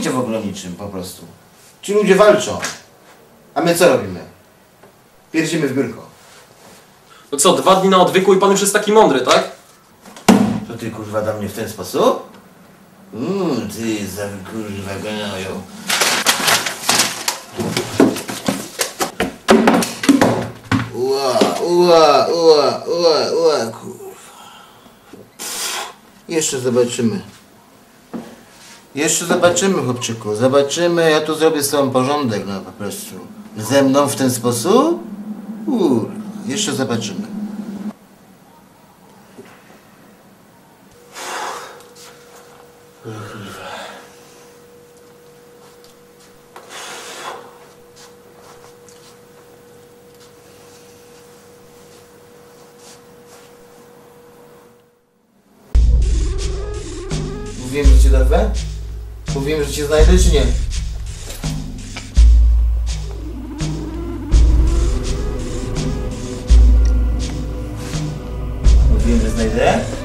pojęcia w ogóle niczym po prostu. Ci ludzie walczą. A my co robimy? Pierdzimy w biurko. No co, dwa dni na odwyku i pan już jest taki mądry, tak? To ty kurwa do mnie w ten sposób? Uuu, ty za kurwa gnoju. Ua, ua, ua, ua, ua, kurwa. Jeszcze zobaczymy. Jeszcze zobaczymy, chłopczyku. Zobaczymy, ja tu zrobię z tobą porządek, no po prostu. Ze mną w ten sposób? Kurwa, jeszcze zobaczymy. Mówiłem, że cię dorwę? Mówiłem, że cię znajdę, czy nie? Mówiłem, że znajdę?